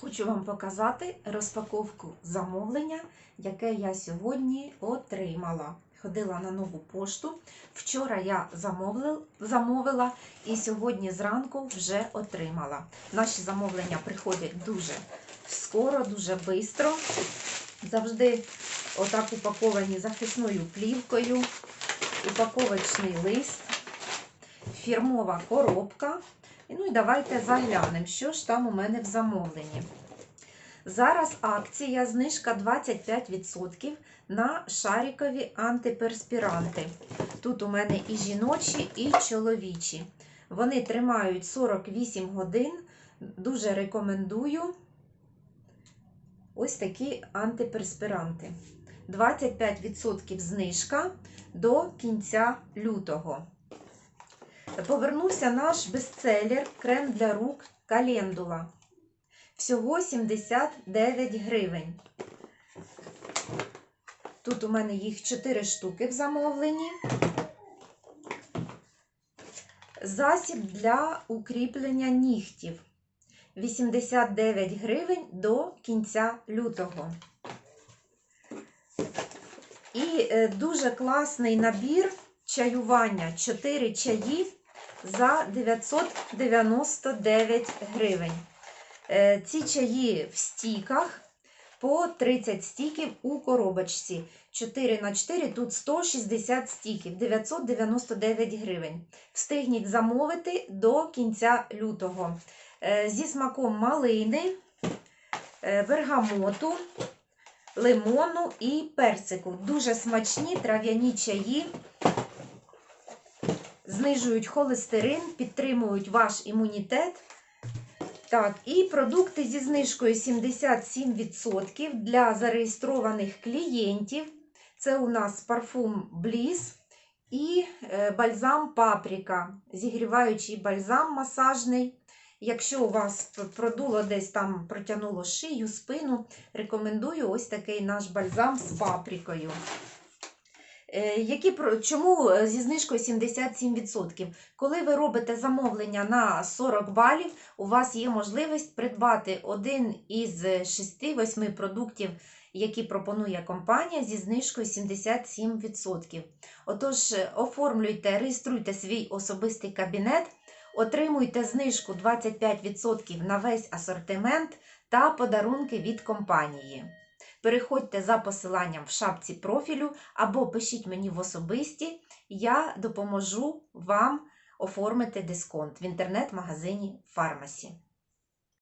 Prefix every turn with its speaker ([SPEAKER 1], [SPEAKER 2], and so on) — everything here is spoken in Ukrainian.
[SPEAKER 1] Хочу вам показати розпаковку замовлення, яке я сьогодні отримала. Ходила на нову пошту. Вчора я замовила, і сьогодні зранку вже отримала. Наші замовлення приходять дуже скоро, дуже швидко. Завжди отак упаковані захисною плівкою, упаковочний лист, фірмова коробка. Ну і давайте заглянемо, що ж там у мене в замовленні. Зараз акція, знижка 25% на шарикові антиперспіранти. Тут у мене і жіночі, і чоловічі. Вони тримають 48 годин. Дуже рекомендую ось такі антиперспіранти. 25% знижка до кінця лютого. Повернувся наш бестселер крем для рук календула. Всього 79 гривень. Тут у мене їх 4 штуки в замовленні. Засіб для укріплення нігтів. 89 гривень до кінця лютого. І е, дуже класний набір чаювання. 4 чаї за 999 гривень. Е, Ці чаї в стіках по 30 стіків у коробочці. 4 на 4 тут 160 стіків, 999 гривень. Встигніть замовити до кінця лютого. Е, Зі смаком малини, е, бергамоту, лимону і персику. Дуже смачні трав'яні чаї. Знижують холестерин, підтримують ваш імунітет. Так, і продукти зі знижкою 77% для зареєстрованих клієнтів. Це у нас парфум Bliss і е, бальзам Паприка, зігріваючий бальзам масажний. Якщо у вас продуло десь там протягнуло шию, спину, рекомендую ось такий наш бальзам з паприкою. Е, Які, чому е, зі знижкою 77%? Коли ви робите замовлення на 40 балів, у вас є можливість придбати один із 6-8 продуктів, які пропонує компанія зі знижкою 77%. Отож, е, оформлюйте, реєструйте свій особистий кабінет, отримуйте знижку 25% на весь асортимент та подарунки від компанії. Переходьте за посиланням в шапці профілю або пишіть мені в особисті, я допоможу вам оформити дисконт в інтернет-магазині Фармасі.